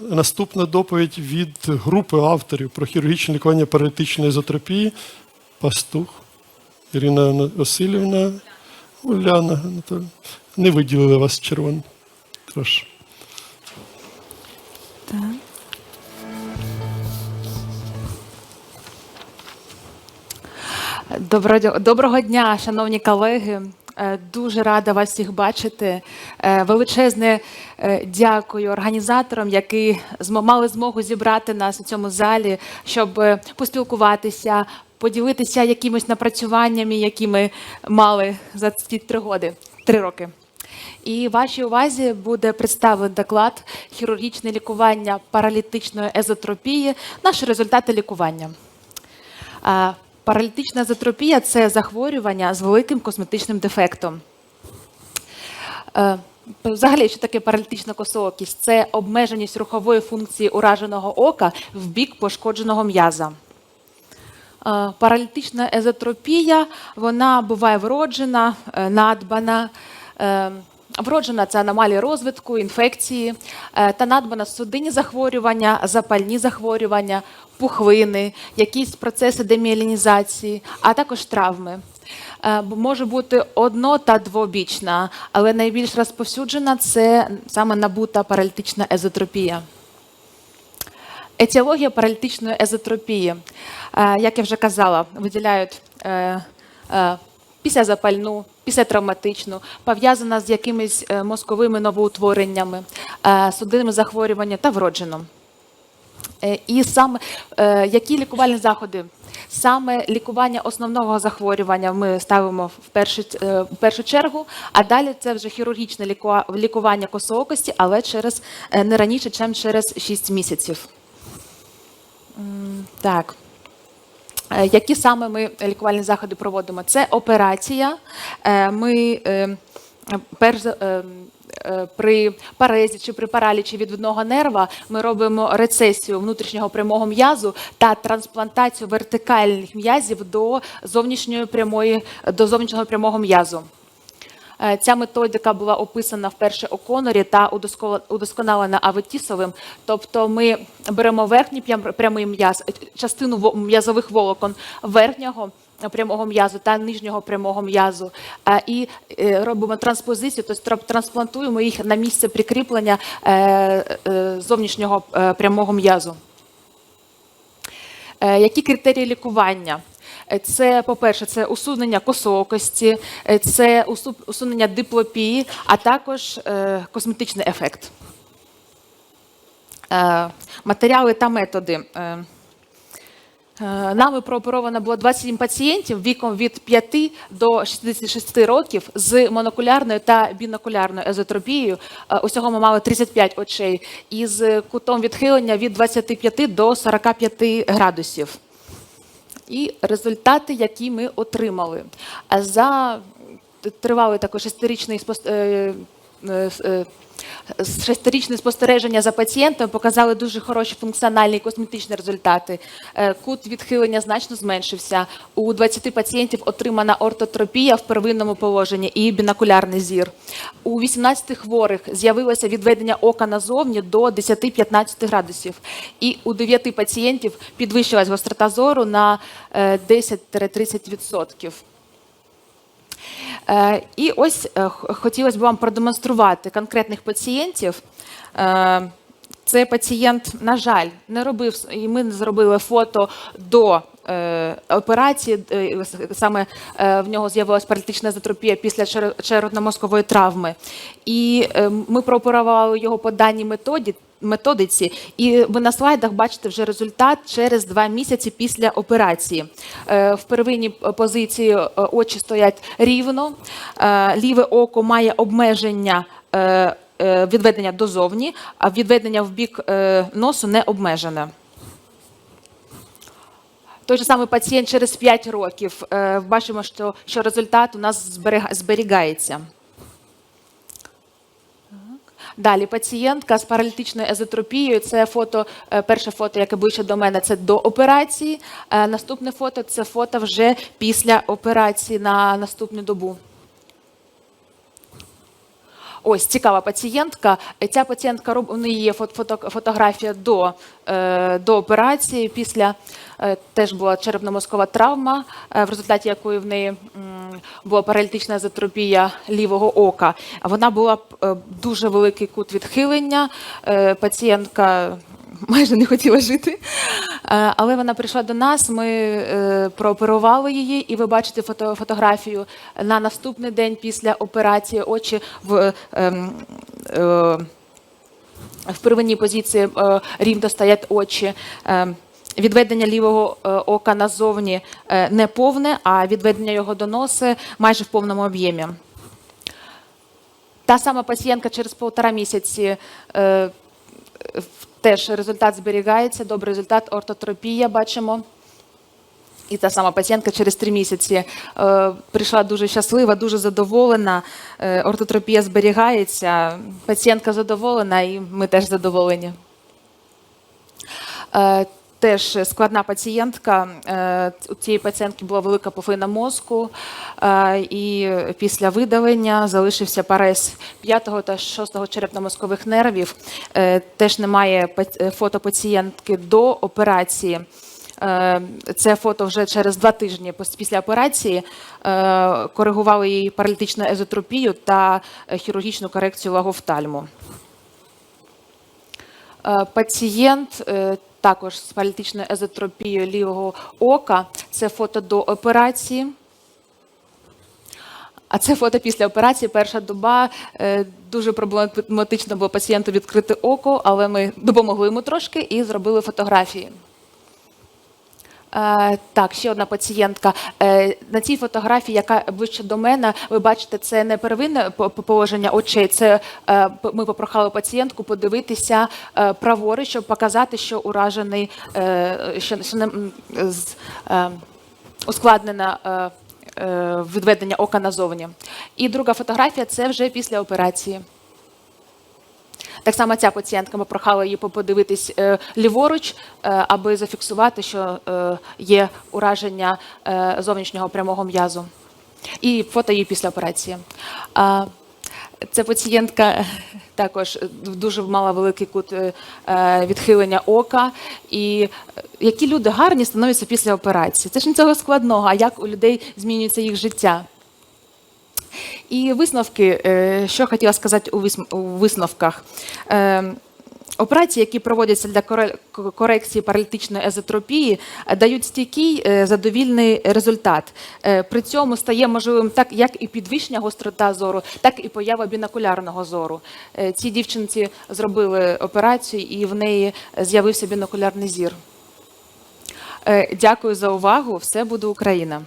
Наступна доповідь від групи авторів про хірургічне лікування паралітичної езотропії. Пастух Ірина Васильівна, Уляна Анатолійовна. Не виділили вас червоним. Прошу. Так. Доброго, доброго дня, шановні колеги. Е, Дуже рада вас всіх бачити. Е, Величезне е, дякую організаторам, які мали змогу зібрати нас у цьому залі, щоб поспілкуватися, поділитися якимись напрацюваннями, які ми мали за ці три роки. Три роки. І вашій увазі буде представлений доклад хірургічне лікування паралітичної езотропії, наші результати лікування. Паралітична езотропія це захворювання з великим косметичним дефектом. Е, Взагалі, що таке паралітична косоокість? Це обмеженість рухової функції ураженого ока в бік пошкодженого м'яза. Е, Паралітична езотропія вона буває вроджена, е, надбана. Вроджена це аномалії розвитку, інфекції е, та надбана судинні захворювання, запальні захворювання, пухлини, якісь процеси деміелінізації, а також травми. Е, Може бути одно та двобічна, але найбільш розповсюджена це саме набута паралітична езотропія. Етіологія паралітичної езотропії, Е, як я вже казала, виділяють е, післязапальну, післятравматичну, пов'язана з якимись е, мозковими новоутвореннями, е, судинними захворюваннями та вродженом. Е, І саме які лікувальні заходи? Саме лікування основного захворювання ми ставимо в першу, в першу чергу, а далі це вже хірургічне лікування косоокості, але через не раніше, ніж через 6 місяців. Так. Е, Які саме ми лікувальні заходи проводимо? Це операція. Е, Ми е, перш при парезі чи при паралічі відвідного нерва ми робимо рецесію внутрішнього прямого м'язу та трансплантацію вертикальних м'язів до зовнішньої прямої до зовнішнього прямого м'язу. Е, Ця методика була описана вперше Оконорі та удоско- удосконалена Аветісовим. Тобто ми беремо верхній прямий м'яз, е, частину м'язових волокон верхнього прямого м'язу та нижнього прямого м'язу е, і робимо транспозицію, тобто трансплантуємо їх на місце прикріплення зовнішнього прямого м'язу. Які критерії лікування? Е, Це, по-перше, це усунення косоокості, е, це усунення диплопії, а також е, косметичний ефект. Матеріали та методи. Нами прооперовано було 27 пацієнтів віком від 5 до 66 років з монокулярною та бінокулярною езотропією. Усього ми мали 35 очей із кутом відхилення від 25 до 45 градусів. І результати, які ми отримали. За тривалий також е, е, Шестирічне спостереження за пацієнтом показали дуже хороші функціональні і косметичні результати. Е, Кут відхилення значно зменшився. У 20 пацієнтів отримана ортотропія в первинному положенні і бінокулярний зір. У 18 хворих з'явилося відведення ока назовні до 10-15 градусів. І у 9 пацієнтів підвищилась гострота зору на е, 10-30%. Е, І ось е, хотілося б вам продемонструвати конкретних пацієнтів. Е, Цей пацієнт, на жаль, не робив і ми не зробили фото до операції. Саме в нього з'явилася паралітична езотропія після чере- черепно-мозкової травми. І ми прооперували його по даній методі. Методиці, і ви на слайдах бачите вже результат через два місяці після операції. Е, В первинній позиції е, очі стоять рівно, е, ліве око має обмеження е, е, відведення дозовні, а відведення в бік е, носу не обмежене. Той же самий пацієнт через 5 років е, бачимо, що, результат у нас зберігається. Далі пацієнтка з паралітичною езотропією. Це фото, е, перше фото, яке ближче до мене, це до операції. Е, Наступне фото це фото вже після операції на наступну добу. Ось цікава пацієнтка. Е, Ця пацієнтка роб- у неї фото, фото, фотографія до, е, до операції. Після е, теж була черепно-мозкова травма, в результаті якої в неї була паралітична езотропія лівого ока. Вона була дуже великий кут відхилення. Пацієнтка майже не хотіла жити. Е, Але вона прийшла до нас, ми е, прооперували її, і ви бачите фото, фотографію на наступний день після операції очі в. ем, е, в первинній позиції рівно стоять очі. Відведення лівого ока назовні не повне, а відведення його до носи майже в повному об'ємі. Та сама пацієнтка через півтора місяці теж результат зберігається, добрий результат, ортотропія бачимо. І та сама пацієнтка через три місяці е, прийшла дуже щаслива, дуже задоволена. Е, ортотропія зберігається. Пацієнтка задоволена, і ми теж задоволені. Е, Теж складна пацієнтка. Е, У цієї пацієнтки була велика пухлина мозку, е, і після видалення залишився парез 5 та 6 черепно-мозкових нервів. Е, Теж немає фото пацієнтки до операції. Це фото вже через два тижні після операції коригували її паралітичну езотропію та хірургічну корекцію лагофтальму. Пацієнт також з паралітичною езотропією лівого ока. Це фото до операції. А це фото після операції, перша доба. Е, Дуже проблематично було пацієнту відкрити око, але ми допомогли йому трошки і зробили фотографії. Е, так, ще одна пацієнтка. Е, на цій фотографії, яка ближче до мене, ви бачите, це не первинне по- по- положення очей. Це е, ми попрохали пацієнтку подивитися праворуч, щоб показати, що уражений, що, не, ускладнена. Відведення ока назовні. І друга фотографія це вже після операції. Так само ця пацієнтка ми прохали її подивитись е, ліворуч, е, аби зафіксувати, що е, є ураження зовнішнього прямого м'язу. І фото її після операції. Ця пацієнтка також дуже мала великий кут відхилення ока. І які люди гарні становляться після операції. Це ж нічого складного, а як у людей змінюється їх життя. І висновки, е, що хотіла сказати у висновках. Е, Операції, які проводяться для коре- корекції паралітичної езотропії, дають стійкий е, задовільний результат. При цьому стає можливим так як і підвищення гострота зору, так і поява бінокулярного зору. Цій дівчинці зробили операцію, і в неї з'явився бінокулярний зір. Дякую за увагу. Все буде Україна.